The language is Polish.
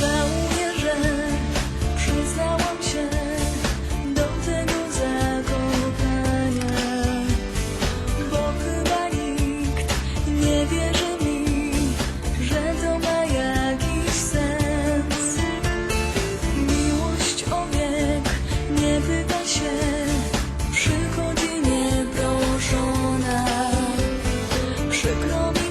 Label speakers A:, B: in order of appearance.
A: żałuję, że przyznałam się do tego zakochania, bo chyba nikt nie wierzy mi, że to ma jakiś sens. Miłość o wiek nie pyta się, przychodzi nieproszona. Przykro mi